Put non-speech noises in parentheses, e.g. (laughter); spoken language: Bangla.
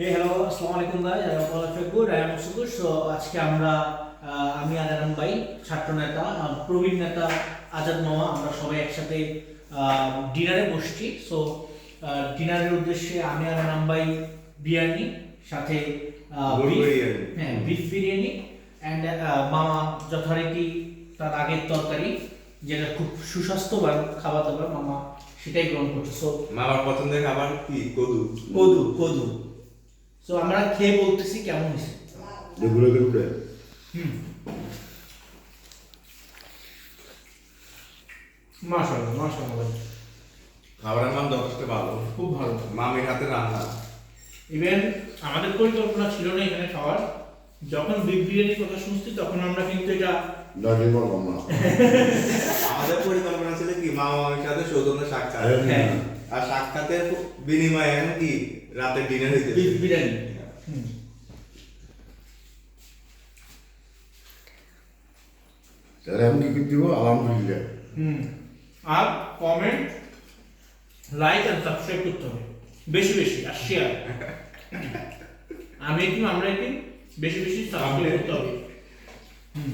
হে হ্যালো আসসালামু আলাইকুম guys I am good I am so good so আজকে আমরা আমি আনাম ভাই ছাত্র নেতা প্রবীণ নেতা আজাদ মামা আমরা সবাই একসাথে ডিনারে বসছি। সো ডিনারের উদ্দেশ্যে আমি আর আনাম ভাই বিরিয়ানি সাথে। হ্যাঁ বিফ বিরিয়ানি অ্যান্ড মামা যথারীতি তার আগের তরকারি যেটা খুব সুস্বাস্থ্যবান খাবার দাবার মামা সেটাই গ্রহণ করছে। সো মামার পছন্দের খাবার কি? কদু। কদু কদু। সো আমরা খেয়ে বলতেছি কেমন হয়েছে? যেগুলো উঠে হুম। মাশাআল্লাহ মাশাআল্লাহ খাবারের মান যথেষ্ট ভালো খুব ভালো। মামির হাতে রান্না। ইভেন আমাদের পরিকল্পনা ছিল না এখানে খাওয়ার। যখন বিগ বিরিয়ানির কথা শুনছি তখন আমরা কিন্তু এটা (laughs) আমাদের পরিকল্পনা ছিল কি মামা মামির সাথে সৌজন্য সাক্ষাৎ হ্যাঁ। আর সাক্ষাতের বিনিময়ে কি রাতের ডিনার হইতে বিফ বিরিয়ানি। হুম। তাহলে আমি কি দিব? আলহামদুলিল্লাহ। হুম। আর কমেন্ট লাইক আর সাবস্ক্রাইব করতে হবে। বেশি বেশি আর শেয়ার আমি একদিন আমরা একদিন বেশি বেশি সাবস্ক্রাইব করতে হবে। হুম।